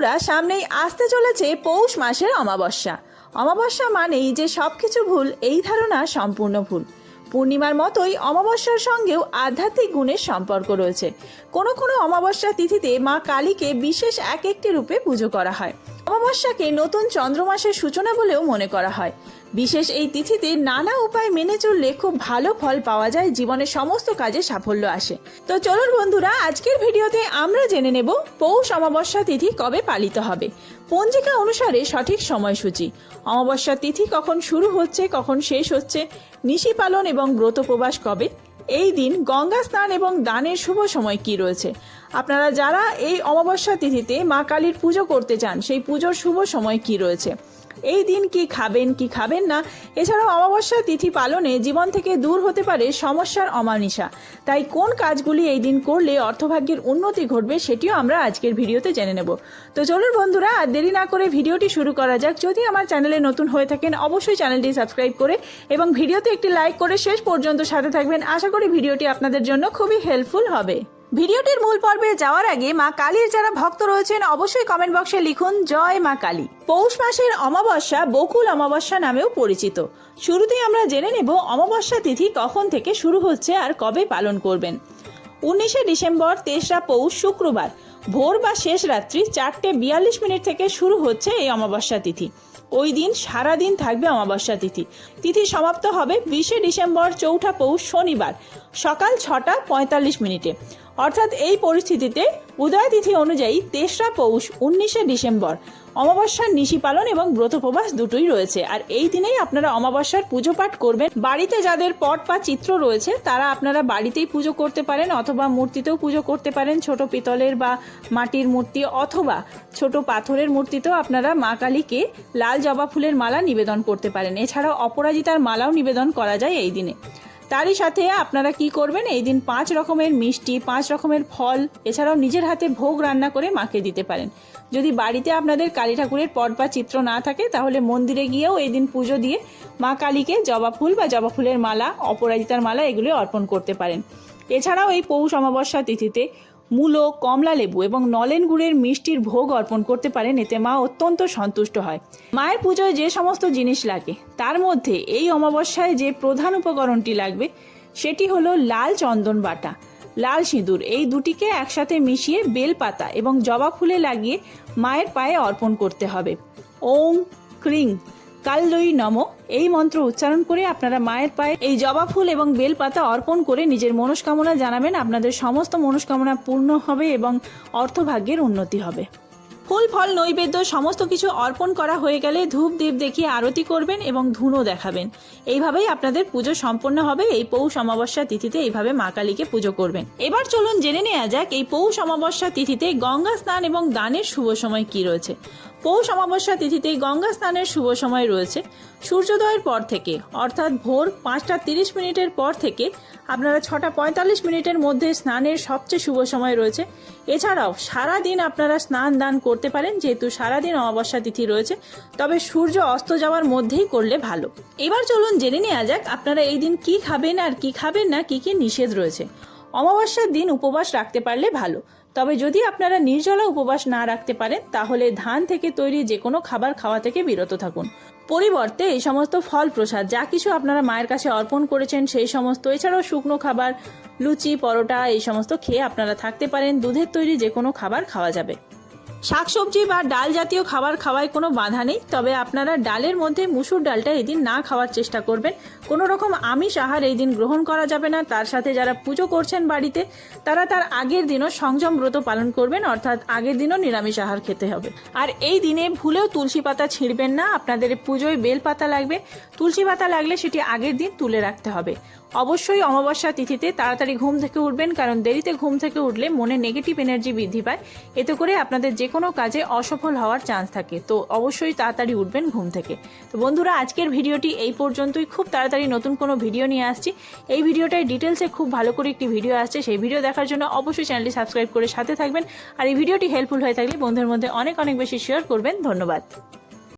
বন্ধুরা সামনেই আসতে চলেছে পৌষ মাসের অমাবস্যা। অমাবস্যা মানেই যে সব কিছু ভুল, এই ধারণা সম্পূর্ণ ভুল। পূর্ণিমার মতোই অমাবস্যার সঙ্গেও আধ্যাত্মিক গুণের সম্পর্ক রয়েছে। কোনো কোনো অমাবস্যা তিথিতে মা কালীকে বিশেষ এক একটি রূপে পুজো করা হয়। অমাবস্যাকে নতুন চন্দ্রমাসের সূচনা বলেও মনে করা হয়। বিশেষ এই তিথিতে নানা উপায় মেনে চললে খুব ভালো ফল পাওয়া যায়, জীবনের সমস্ত কাজে সাফল্য আসে। তো চলুন বন্ধুরা, আজকের ভিডিওতে আমরা জেনে নেব পৌষ অমাবস্যা তিথি কবে পালিত হবে। পঞ্জিকা অনুসারে সঠিক সময়সূচি। অমাবস্যা তিথি কখন শুরু হচ্ছে, কখন শেষ হচ্ছে, নিশি পালন এবং ব্রত প্রবাস কবে, এই দিন গঙ্গা স্নান এবং দানের শুভ সময় কি রয়েছে আপনারা যারা এই অমাবস্যা তিথিতে মা কালীর পুজো করতে চান, সেই পুজোর শুভ সময় কি রয়েছে? এই দিন কি খাবেন কি খাবেন না? এছাড়াও অমাবস্যা তিথি পালনে জীবন থেকে দূর হতে পারে সমস্যার অমানিসা। তাই কোন কাজগুলি এই দিন করলে অর্থভাগ্যের উন্নতি ঘটবে সেটিও আমরা আজকের ভিডিওতে জেনে নেব। তো চলুন বন্ধুরা, আর দেরি না করে ভিডিওটি শুরু করা যাক। যদি আমার চ্যানেলে নতুন হয়ে থাকেন, অবশ্যই চ্যানেলটি সাবস্ক্রাইব করে এবং ভিডিওতে একটি লাইক করে শেষ পর্যন্ত সাথে থাকবেন। আশা করি ভিডিওটি আপনাদের জন্য খুবই হেল্পফুল হবে। ভিডিওটির মূল পর্বে যাওয়ার আগে মা কালীর যারা ভক্ত রয়েছেন, অবশ্যই কমেন্ট বক্সে লিখুন, জয় মা কালী। পৌষ মাসের অমাবস্যা বকুল অমাবস্যা নামেও পরিচিত। শুরুতেই আমরা জেনে নেব অমাবস্যা তিথি কখন থেকে শুরু হচ্ছে আর কবে পালন করবেন। উনিশে ডিসেম্বর, তেসরা পৌষ, শুক্রবার, ভোর বা শেষ রাত্রি চারটে বিয়াল্লিশ মিনিট থেকে শুরু হচ্ছে এই অমাবস্যা তিথি। ওই দিন সারা দিন থাকবে অমাবস্যা তিথি। তিথি সমাপ্ত হবে বিশে ডিসেম্বর, চৌঠা পৌষ, শনিবার, সকাল ছটা পঁয়তাল্লিশ মিনিটে। অর্থাৎ এই পরিস্থিতিতে উদয় তিথি অনুযায়ী তেসরা পৌষ উনিশে ডিসেম্বর। অমাবস্যার নিশি পালন এবং ব্রতপ্রবাস দুটোই রয়েছে। আর এই দিনেই আপনারা অমাবস্যার পুজো পাঠ করবেন। বাড়িতে যাদের পট বা চিত্র রয়েছে, তারা আপনারা বাড়িতেই পুজো করতে পারেন অথবা মূর্তিতেও পুজো করতে পারেন। ছোট পিতলের বা মাটির মূর্তি অথবা ছোট পাথরের মূর্তিতেও আপনারা মা কালীকে লাল জবা ফুলের মালা নিবেদন করতে পারেন। এছাড়াও অপরাজিতার মালাও নিবেদন করা যায় এই দিনে। তারই সাথে আপনারা কি করবেন? এই দিন পাঁচ রকমের মিষ্টি, পাঁচ রকমের ফল, এছাড়াও নিজের হাতে ভোগ রান্না করে মাকে দিতে পারেন। যদি বাড়িতে আপনাদের কালী ঠাকুরের পট বা চিত্র না থাকে, তাহলে মন্দিরে গিয়েও এই দিন পুজো দিয়ে মা কালীকে জবা ফুল বা জবা ফুলের মালা, অপরাজিতার মালা এগুলি অর্পণ করতে পারেন। এছাড়াও এই পৌষ অমাবস্যা তিথিতে মূলো, কমলা লেবু এবং নলেন গুড়ের মিষ্টির ভোগ অর্পণ করতে পারেন, এতে মা অত্যন্ত সন্তুষ্ট হয়। মায়ের পুজোয় যে সমস্ত জিনিস লাগে, তার মধ্যে এই অমাবস্যায় যে প্রধান উপকরণটি লাগবে, সেটি হলো লাল চন্দন বাটা, লাল সিঁদুর। এই দুটিকে একসাথে মিশিয়ে বেলপাতা এবং জবা ফুলে লাগিয়ে মায়ের পায়ে অর্পণ করতে হবে। ওং ক্রিং। কালদয়ী নম। এই মন্ত্র উচ্চারণ করে আপনারা মায়ের পায়ে এই জবা ফুল এবং বেলপাতা অর্পণ করে নিজের মনস্কামনা জানাবেন। আপনাদের সমস্ত মনস্কামনা পূর্ণ হবে এবং অর্থভাগ্যের উন্নতি হবে। ফুল, ফল, নৈবেদ্য সমস্ত কিছু অর্পণ করা হয়ে গেলে ধূপ, দীপ দেখিয়ে আরতি করবেন এবং ধুনো দেখাবেন। এইভাবেই আপনাদের পুজো সম্পন্ন হবে। এই পৌষ অমাবস্যা তিথিতে এইভাবে মা কালীকে পুজো করবেন। এবার চলুন জেনে নেওয়া যাক, এই পৌষ অমাবস্যা তিথিতে গঙ্গা স্নান এবং দানের শুভ সময় কি রয়েছে? পৌষ অমাবস্যা তিথিতে গঙ্গা স্নানের শুভ সময় রয়েছে। সূর্যোদয়ের পর থেকে, অর্থাৎ ভোর পাঁচটা তিরিশ মিনিটের পর থেকে আপনারা ছটা পঁয়তাল্লিশ মিনিটের মধ্যে স্নানের সবচেয়ে শুভ সময় রয়েছে। এছাড়াও সারা দিন আপনারা স্নান দান করতে পারেন, যেহেতু সারাদিন অমাবস্যা তিথি রয়েছে, তবে সূর্য অস্ত যাওয়ার মধ্যেই করলে ভালো। এবার চলুন জেনে নেওয়া যাক আপনারা এই দিন কি খাবেন আর কি খাবেন না, কি কি নিষেধ রয়েছে। অমাবস্যার দিন উপবাস রাখতে পারলে ভালো। তবে যদি আপনারা নির্জলা উপবাস না রাখতে পারেন, তাহলে ধান থেকে তৈরি যে কোনো খাবার খাওয়া থেকে বিরত থাকুন। পরিবর্তে এই সমস্ত ফল প্রসাদ, যা কিছু আপনারা মায়ের কাছে অর্পণ করেছেন, সেই সমস্ত, এছাড়াও শুকনো খাবার, লুচি, পরোটা, এই সমস্ত খেয়ে আপনারা থাকতে পারেন। দুধের তৈরি যে কোনো খাবার খাওয়া যাবে। শাকসবজি বা ডাল জাতীয় খাবার খাওয়ায় কোনো বাধা নেই, তবে আপনারা ডালের মধ্যে মুসুর ডালটা এই দিন না খাওয়ার চেষ্টা করবেন। কোনো রকম আমিষ আহার এই দিন গ্রহণ করা যাবে না। তার সাথে যারা পুজো করছেন বাড়িতে, তারা তার আগের দিনও সংযম ব্রত পালন করবেন, অর্থাৎ আগের দিনও নিরামিষ আহার খেতে হবে। আর এই দিনে ভুলেও তুলসী পাতা ছিঁড়বেন না। আপনাদের পুজোয় বেল পাতা লাগবে। তুলসী পাতা লাগলে সেটি আগের দিন তুলে রাখতে হবে। অবশ্যই অমাবস্যা তিথিতে তাড়াতাড়ি ঘুম থেকে উঠবেন, কারণ দেরিতে ঘুম থেকে উঠলে মনে নেগেটিভ এনার্জি বৃদ্ধি পায়। এতে করে আপনাদের যে কোনো কাজে অসফল হওয়ার চান্স থাকে। তো অবশ্যই তাড়াতাড়ি উঠবেন ঘুম থেকে। তো বন্ধুরা, আজকের ভিডিওটি এই পর্যন্তই। খুব তাড়াতাড়ি নতুন কোনো ভিডিও নিয়ে আসছি। এই ভিডিওটায় ডিটেলসে খুব ভালো করে একটি ভিডিও আসছে। সেই ভিডিও দেখার জন্য অবশ্যই চ্যানেলটি সাবস্ক্রাইব করে সাথে থাকবেন। আর এই ভিডিওটি হেল্পফুল হয়ে থাকলে বন্ধুদের মধ্যে অনেক অনেক বেশি শেয়ার করবেন। ধন্যবাদ।